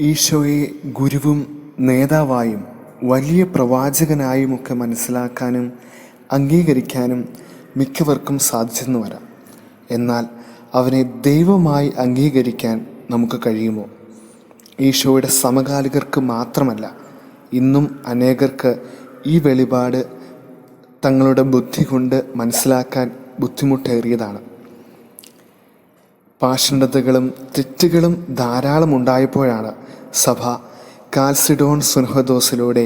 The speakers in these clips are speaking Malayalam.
ഈശോയെ ഗുരുവും നേതാവായും വലിയ പ്രവാചകനായുമൊക്കെ മനസ്സിലാക്കാനും അംഗീകരിക്കാനും മിക്കവർക്കും സാധിച്ചെന്ന് വരാം. എന്നാൽ അവനെ ദൈവമായി അംഗീകരിക്കാൻ നമുക്ക് കഴിയുമോ? ഈശോയുടെ സമകാലികർക്ക് മാത്രമല്ല ഇന്നും അനേകർക്ക് ഈ വെളിപാട് തങ്ങളുടെ ബുദ്ധി കൊണ്ട് മനസ്സിലാക്കാൻ ബുദ്ധിമുട്ടേറിയതാണ്. പാഷണ്ഡതകളും തെറ്റുകളും ധാരാളം ഉണ്ടായപ്പോഴാണ് സഭ കാൽസിഡോൺ സുനഹദോസിലൂടെ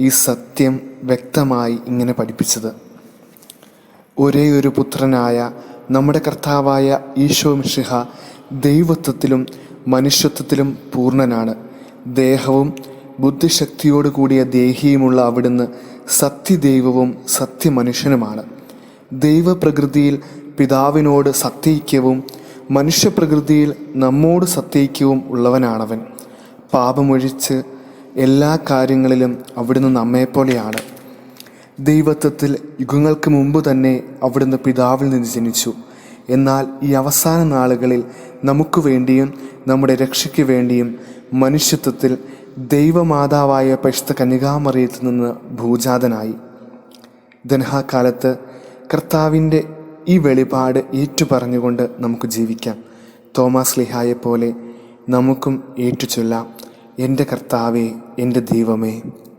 ഈ സത്യം വ്യക്തമായി ഇങ്ങനെ പഠിപ്പിച്ചത്. ഒരേ ഒരു പുത്രനായ നമ്മുടെ കർത്താവായ ഈശോ മിഷിഹ ദൈവത്വത്തിലും മനുഷ്യത്വത്തിലും പൂർണനാണ്. ദേഹവും ബുദ്ധിശക്തിയോട് കൂടിയ ദേഹിയുമുള്ള അവിടുന്ന് സത്യദൈവവും സത്യമനുഷ്യനുമാണ്. ദൈവപ്രകൃതിയിൽ പിതാവിനോട് സത്യൈക്യവും മനുഷ്യപ്രകൃതിയിൽ നമ്മോട് സത്യൈക്യവും ഉള്ളവനാണവൻ. പാപമൊഴിച്ച് എല്ലാ കാര്യങ്ങളിലും അവിടുന്ന് നമ്മെപ്പോലെയാണ്. ദൈവത്വത്തിൽ യുഗങ്ങൾക്ക് മുമ്പ് തന്നെ അവിടുന്ന് പിതാവിൽ നിന്ന് ജനിച്ചു. എന്നാൽ ഈ അവസാന നാളുകളിൽ നമുക്ക് വേണ്ടിയും നമ്മുടെ രക്ഷയ്ക്ക് വേണ്ടിയും മനുഷ്യത്വത്തിൽ ദൈവമാതാവായ പരിശുദ്ധ കന്യകാമറിയത്തിൽ നിന്ന് ഭൂജാതനായി. ദനഹാക്കാലത്ത് കർത്താവിന്റെ ഈ വെളിപാട് ഏറ്റുപറഞ്ഞുകൊണ്ട് നമുക്ക് ജീവിക്കാം. തോമസ് ലിഹായെ പോലെ നമുക്കും ഏറ്റുചൊല്ലാം. എന്റെ കർത്താവേ എന്റെ ദൈവമേ.